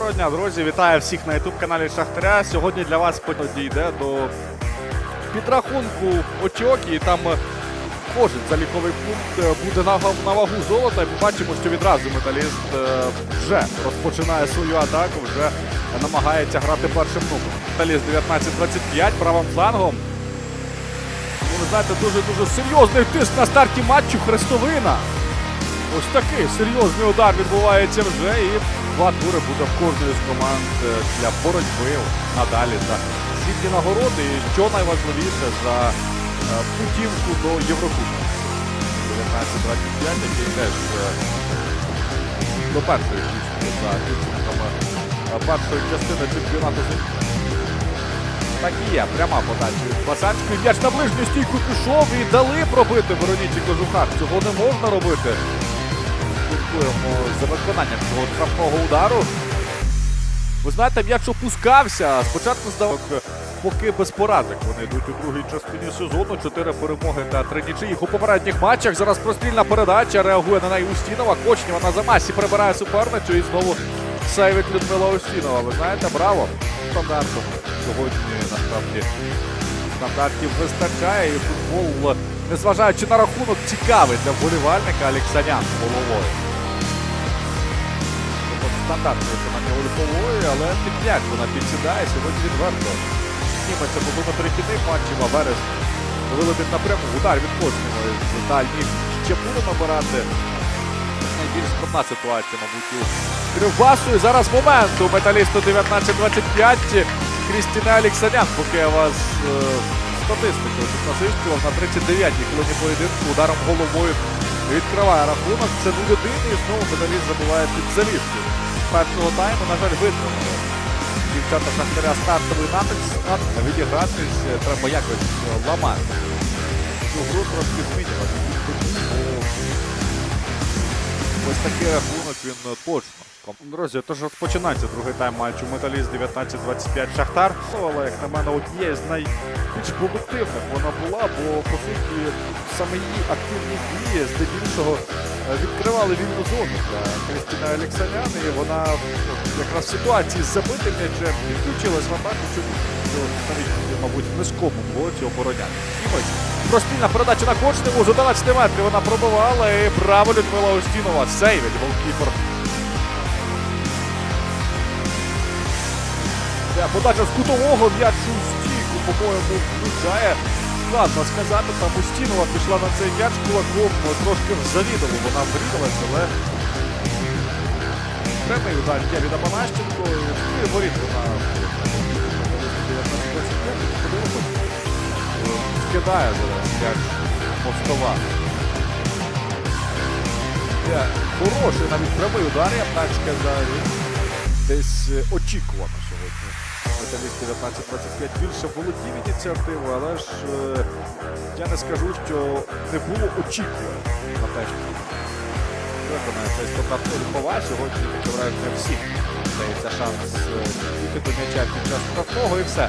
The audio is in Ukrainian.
Доброго дня, друзі! Вітаю всіх на youtube каналі Шахтаря. Сьогодні для вас дійде до підрахунку очок і там е, кожен заліковий пункт е, буде на, вагу золота. І Ми бачимо, що відразу металіст е, вже розпочинає свою атаку, вже намагається грати першим номером. Металіст 19-25 правим флангом. Ну, ви знаєте, дуже-дуже серйозний тиск на старті матчу Хрестовина. Ось такий серйозний удар відбувається вже, і два тури буде в кожної з команд е, для боротьби надалі за світлі нагороди. І що найважливіше за е, путівку до Єврокубку 19-25, який теж е, до першої шістки за підсумками першої частини чемпіонату з так і є, пряма подача від Басацької. М'яч на ближню стійку пішов і дали пробити Вероніці Кожухар. Цього не можна робити. Слідкуємо за виконанням цього штрафного удару. Ви знаєте, м'яч опускався. Спочатку здавав, поки без поразок. Вони йдуть у другій частині сезону. Чотири перемоги та три нічиїх у попередніх матчах. Зараз прострільна передача. Реагує на неї Устінова. Кочнєва на замасі прибирає суперницю і знову сейвить Людмила Устінова. Ви знаєте, браво! Стандартом сьогодні насправді стандартів вистачає і футбол, незважаючи на рахунок, цікавий для вболівальника Олексанян головою. Стандартне виконання Ольхової, але під м'яч вона підсідає сьогодні відверто. Зніметься по перехідних матчів, а Верес вилетить напряму. Удар від кожного з дальніх ще буде набирати. Найбільш складна ситуація, мабуть, у Кривбасу. І зараз момент у металісту 19-25. Крістіна Олексанян, поки я вас е, статистику насичував на 39-й хвилині поєдинку ударом головою відкриває рахунок. Це 0-1 і знову металіст забуває під завіску. Першого тайму, на жаль, витримали. Дівчата Шахтаря стартовий натиск, натиск відігратись треба якось е, ламати. Цю гру трошки змінювати. Ось рахунок він е, точно. Друзі, тож розпочинається другий тайм матчу Металіст 19-25 Шахтар. Ну, Але, як на мене, однією з найбільш продуктивних вона була, бо по суті саме її активні дії здебільшого е, відкривали вільну зону для Кристіна Олексанян. І вона ну, якраз в ситуації з забитим м'ячем відключилась в атаку, чому що навіть, мабуть, в низькому блоці обороняти. Простільна передача на Кочневу з 11 метрів вона пробивала і браво Людмила Устінова. Сейвить голкіпер. Подача з кутового м'яч у стійку, по-моєму, включає. Складно сказати, там Устінова пішла на цей м'яч кулаком, трошки завідомо вона врізалась, але прямий удар є від Апанащенко, і воріт вона Скидає зараз м'яч Мостова. Хороший навіть прямий удар, я б так сказав. Десь е, очікувано сьогодні. Металіст 19-25 більше володів ініціативу, але ж е, я не скажу, що не було очікувань на те, що виконає цей стандарт Ольхова. Сьогодні таке враження всіх дається шанс е, дійти до м'яча під час штрафного і все.